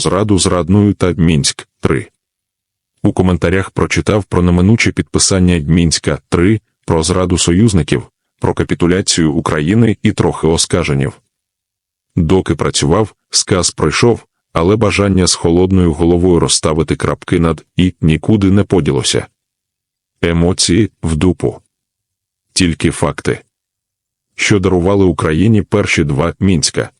зраду зрадною та Мінськ 3. У коментарях прочитав про неминуче підписання Мінська 3, про зраду союзників, про капітуляцію України і трохи оскаженів. Доки працював, сказ пройшов, але бажання з холодною головою розставити крапки над і нікуди не поділося. Емоції в дупу. Тільки факти. Що дарували Україні перші два Мінська.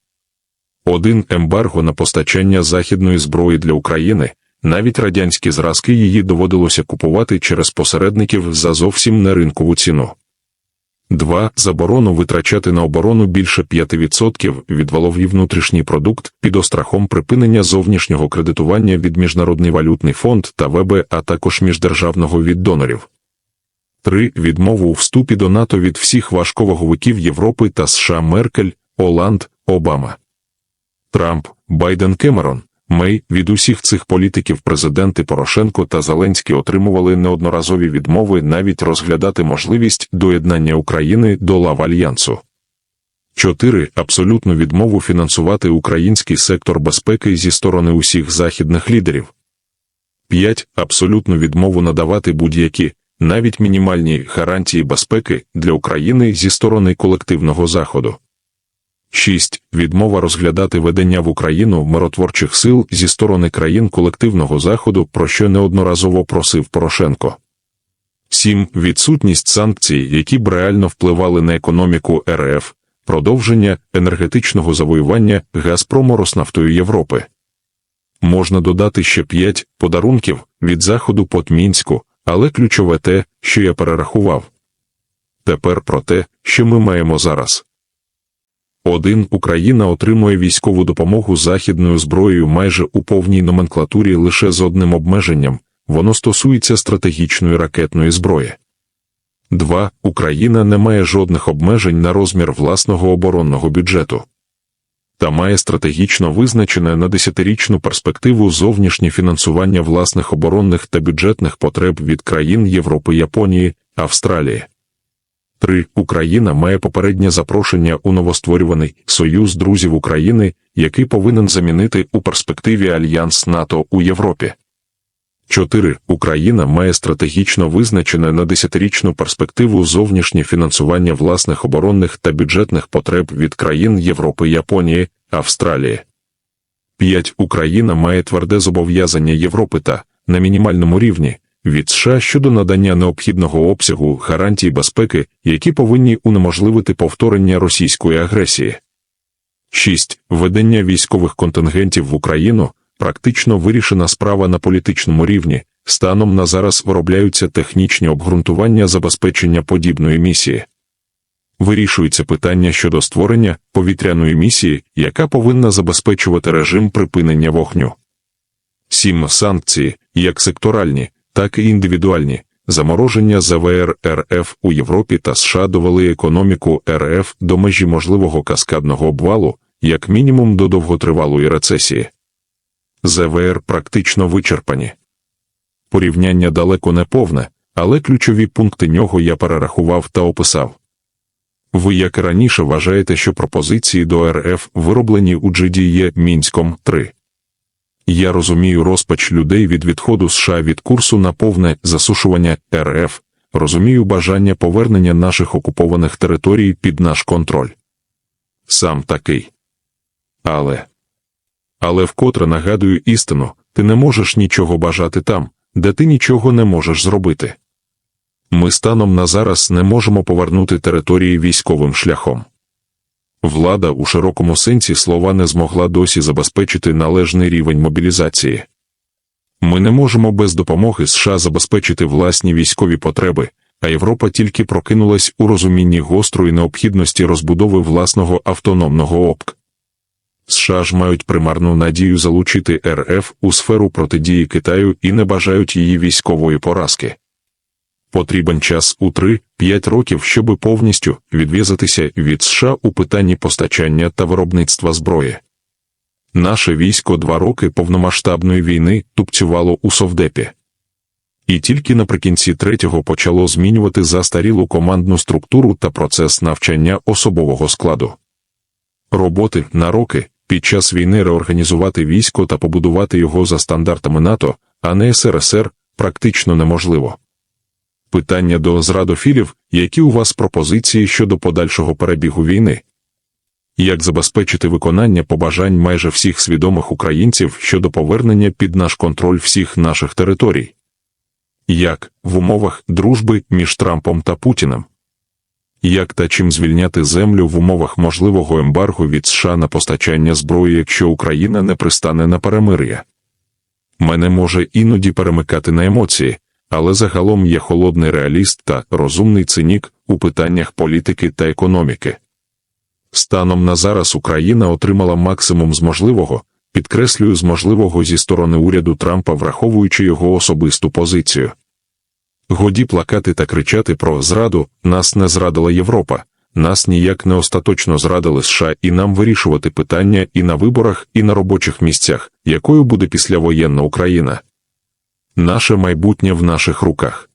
Один ембарго на постачання західної зброї для України, навіть радянські зразки її доводилося купувати через посередників за зовсім не ринкову ціну. 2. Заборону витрачати на оборону більше 5% від валові внутрішній продукт під острахом припинення зовнішнього кредитування від Міжнародний валютний фонд та ВБ, а також міждержавного від донорів. 3. Відмову у вступі до НАТО від всіх важковаговиків Європи та США Меркель, Оланд, Обама. Трамп, Байден Кемерон, Мей від усіх цих політиків президенти Порошенко та Зеленський отримували неодноразові відмови навіть розглядати можливість доєднання України до лав Альянсу. 4. Абсолютну відмову фінансувати український сектор безпеки зі сторони усіх західних лідерів. 5. Абсолютну відмову надавати будь-які, навіть мінімальні гарантії безпеки для України зі сторони колективного заходу. 6. Відмова розглядати ведення в Україну миротворчих сил зі сторони країн колективного заходу, про що неодноразово просив Порошенко. 7. Відсутність санкцій, які б реально впливали на економіку РФ, продовження енергетичного завоювання Газпрому Роснафтою Європи. Можна додати ще 5 подарунків від заходу по Мінську, але ключове те, що я перерахував. Тепер про те, що ми маємо зараз. 1. Україна отримує військову допомогу західною зброєю майже у повній номенклатурі лише з одним обмеженням воно стосується стратегічної ракетної зброї. 2. Україна не має жодних обмежень на розмір власного оборонного бюджету та має стратегічно визначене на десятирічну перспективу зовнішнє фінансування власних оборонних та бюджетних потреб від країн Європи, Японії, Австралії. 3. Україна має попереднє запрошення у новостворюваний Союз друзів України, який повинен замінити у перспективі Альянс НАТО у Європі. 4. Україна має стратегічно визначене на десятирічну перспективу зовнішнє фінансування власних оборонних та бюджетних потреб від країн Європи, Японії, Австралії. 5. Україна має тверде зобов'язання Європи та на мінімальному рівні від США щодо надання необхідного обсягу гарантій безпеки, які повинні унеможливити повторення російської агресії. 6. Ведення військових контингентів в Україну практично вирішена справа на політичному рівні. Станом на зараз виробляються технічні обґрунтування забезпечення подібної місії. Вирішується питання щодо створення повітряної місії, яка повинна забезпечувати режим припинення вогню. 7. Санкції, як секторальні, так і індивідуальні. Замороження ЗВР РФ у Європі та США довели економіку РФ до межі можливого каскадного обвалу, як мінімум до довготривалої рецесії. ЗВР практично вичерпані. Порівняння далеко не повне, але ключові пункти нього я перерахував та описав. Ви, як і раніше, вважаєте, що пропозиції до РФ вироблені у GDE Мінськом 3. Я розумію розпач людей від відходу США від курсу на повне засушування РФ, розумію бажання повернення наших окупованих територій під наш контроль. Сам такий. Але. Але вкотре нагадую істину, ти не можеш нічого бажати там, де ти нічого не можеш зробити. Ми станом на зараз не можемо повернути території військовим шляхом. Влада у широкому сенсі слова не змогла досі забезпечити належний рівень мобілізації. Ми не можемо без допомоги США забезпечити власні військові потреби, а Європа тільки прокинулась у розумінні гострої необхідності розбудови власного автономного ОПК. США ж мають примарну надію залучити РФ у сферу протидії Китаю і не бажають її військової поразки. Потрібен час у 3-5 років, щоби повністю відв'язатися від США у питанні постачання та виробництва зброї. Наше військо два роки повномасштабної війни тупцювало у совдепі. І тільки наприкінці третього почало змінювати застарілу командну структуру та процес навчання особового складу. Роботи на роки, під час війни реорганізувати військо та побудувати його за стандартами НАТО, а не СРСР, практично неможливо. Питання до зрадофілів, які у вас пропозиції щодо подальшого перебігу війни? Як забезпечити виконання побажань майже всіх свідомих українців щодо повернення під наш контроль всіх наших територій? Як в умовах дружби між Трампом та Путіним? Як та чим звільняти землю в умовах можливого ембарго від США на постачання зброї, якщо Україна не пристане на перемир'я? Мене може іноді перемикати на емоції, але загалом я холодний реаліст та розумний цинік у питаннях політики та економіки. Станом на зараз Україна отримала максимум з можливого, підкреслюю з можливого зі сторони уряду Трампа, враховуючи його особисту позицію. Годі плакати та кричати про зраду, нас не зрадила Європа, нас ніяк не остаточно зрадили США і нам вирішувати питання і на виборах, і на робочих місцях, якою буде післявоєнна Україна. Наше майбутнє в наших руках.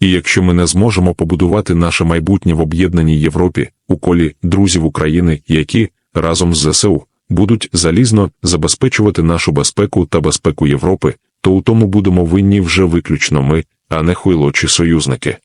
І якщо ми не зможемо побудувати наше майбутнє в об'єднаній Європі, у колі друзів України, які разом з ЗСУ будуть залізно забезпечувати нашу безпеку та безпеку Європи, то у тому будемо винні вже виключно ми, а не хуйло чи союзники.